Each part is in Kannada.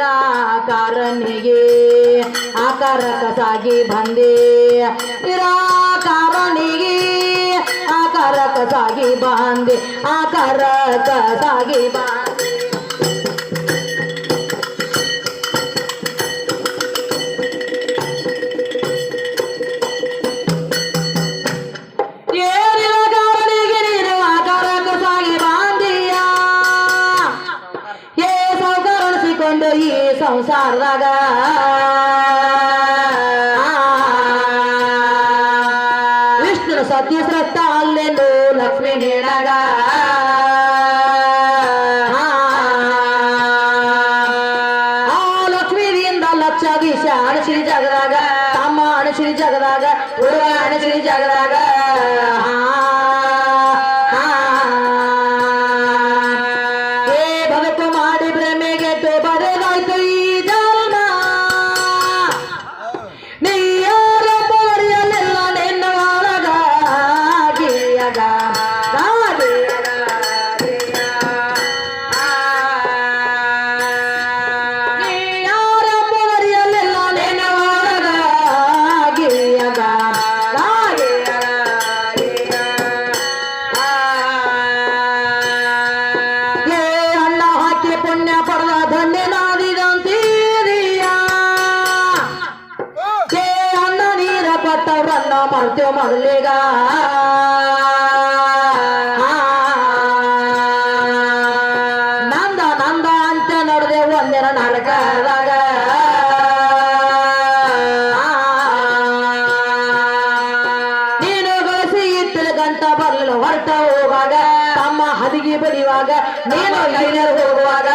ನಿರಾಕಾರನಿಗೆ ಆಕಾರಕ ಸಾಗಿ ಬಂದೆ. ನಿರಾಕಾರನಿಗೆ ಆಕಾರಕ ಸಾಗಿ ಬಂದೆ. ಆಕಾರಕ ಬಂದೆ. ಶಾರದಾ ಮಾಡ್ತೇವ ಮೊದಲೇಗ. ನಂದ ನಂದ ಅಂತ ನೋಡಿದೆ ಒಂದಿನ ನಾಲ್ಕದಾಗ ನೀನು ಗಳಿಸಿ ಇತ್ತಿನ ಗಂಟ ಬರಲಿಲ್ಲ, ಹೊರಟ ಹೋಗುವಾಗ, ತಮ್ಮ ಹದಿಗೆ ಬಡಿಯುವಾಗ, ನೀನು ಹೋಗುವಾಗ.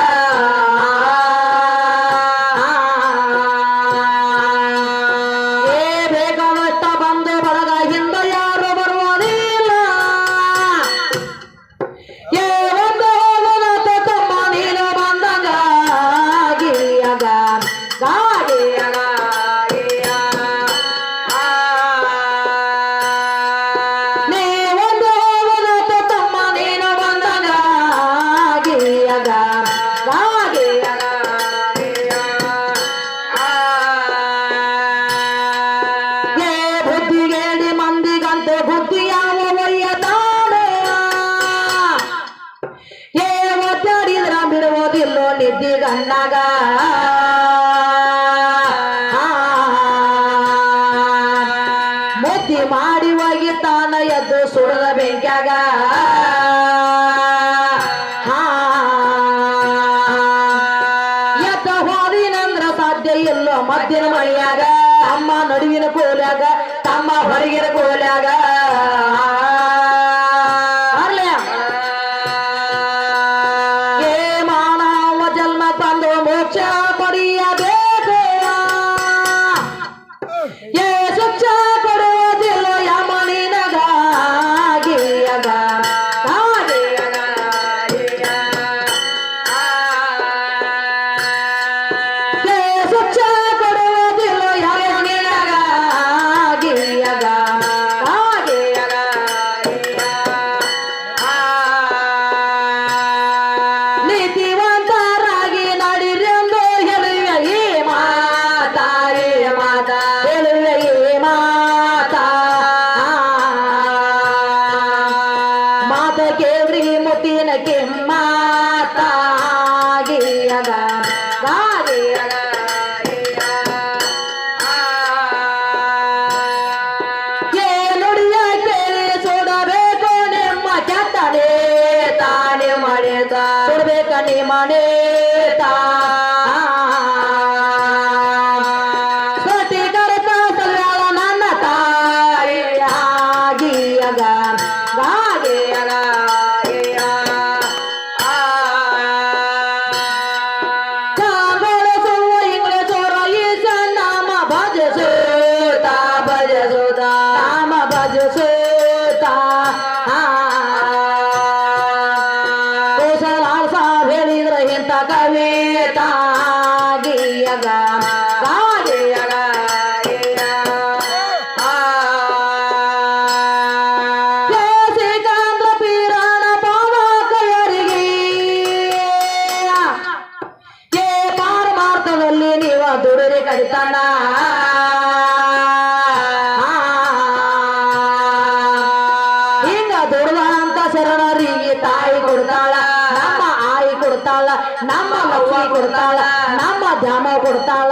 ಕಣ್ಣಾಗ. ಮೋತಿ ಮಾಡಿ ಹೋಗಿ ತಾನ ಎದ್ದು ಸುಡದ ಬೆಂಕ್ಯಾಗ. ಎದ್ದ ಹೋದಿನಂದ್ರ ಸಾಧ್ಯ ಇಲ್ಲೋ ಮದ್ದಿನ ಮಳಿಯಾಗ. ಅಮ್ಮ ನಡುವಿನ ಕೋಲಾಗ ತಮ್ಮ ಹೊರಗಿನ ಕೋಲಾಗ ನಡಿತಾನ ಹಿಂಗ ದುರ್ದಂತ ಶರಣರಿಗೆ ತಾಯಿ ಕೊಡ್ತಾಳ, ನಮ್ಮ ಆಯಿ ಕೊಡ್ತಾಳ, ನಮ್ಮ ಲಕ್ಷ್ಮಿ ಕೊಡ್ತಾಳ, ನಮ್ಮ ಧ್ಯಾನ ಕೊಡ್ತಾಳ.